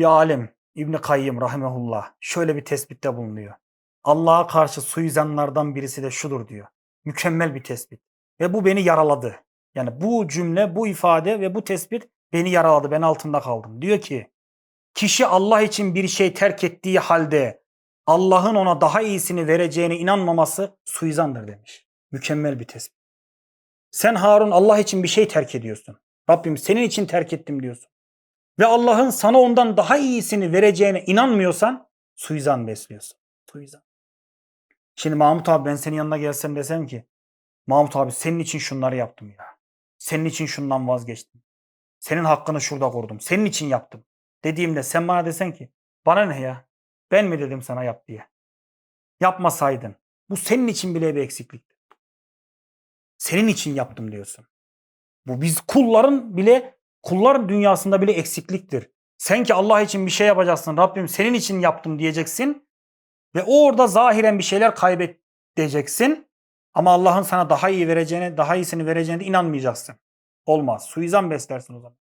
Bir alim İbn Kayyım rahimehullah şöyle bir tespitte bulunuyor. Allah'a karşı suizanlardan birisi de şudur diyor. Mükemmel bir tespit. Ve bu beni yaraladı. Yani bu cümle, bu ifade ve bu tespit beni yaraladı. Ben altında kaldım. Diyor ki kişi Allah için bir şey terk ettiği halde Allah'ın ona daha iyisini vereceğine inanmaması suizandır demiş. Mükemmel bir tespit. Sen Harun Allah için bir şey terk ediyorsun. Rabbim senin için terk ettim diyorsun. Ve Allah'ın sana ondan daha iyisini vereceğine inanmıyorsan suizan besliyorsun. Suizan. Şimdi Mahmut abi ben senin yanına gelsem desem ki Mahmut abi senin için şunları yaptım ya. Senin için şundan vazgeçtim. Senin hakkını şurada korudum. Senin için yaptım. Dediğimde sen bana desen ki bana ne ya? Ben mi dedim sana yap diye. Yapmasaydın. Bu senin için bile bir eksiklikti. Senin için yaptım diyorsun. Bu biz kulların bile kullar dünyasında bile eksikliktir. Sen ki Allah için bir şey yapacaksın. Rabbim senin için yaptım diyeceksin. Ve orada zahiren bir şeyler kaybedeceksin. Ama Allah'ın sana daha iyi vereceğine, daha iyisini vereceğine de inanmayacaksın. Olmaz. Suizan beslersin o zaman.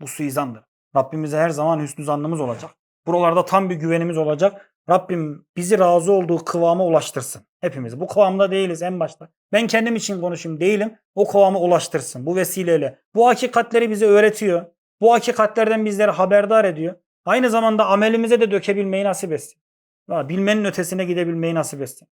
Bu suizandır. Rabbimize her zaman hüsnü zannımız olacak. Buralarda tam bir güvenimiz olacak. Rabbim bizi razı olduğu kıvama ulaştırsın. Hepimiz. Bu kıvamda değiliz en başta. Ben kendim için konuşayım değilim. O kıvama ulaştırsın. Bu vesileyle. Bu hakikatleri bize öğretiyor. Bu hakikatlerden bizleri haberdar ediyor. Aynı zamanda amelimize de dökebilmeyi nasip etsin. Bilmenin ötesine gidebilmeyi nasip etsin.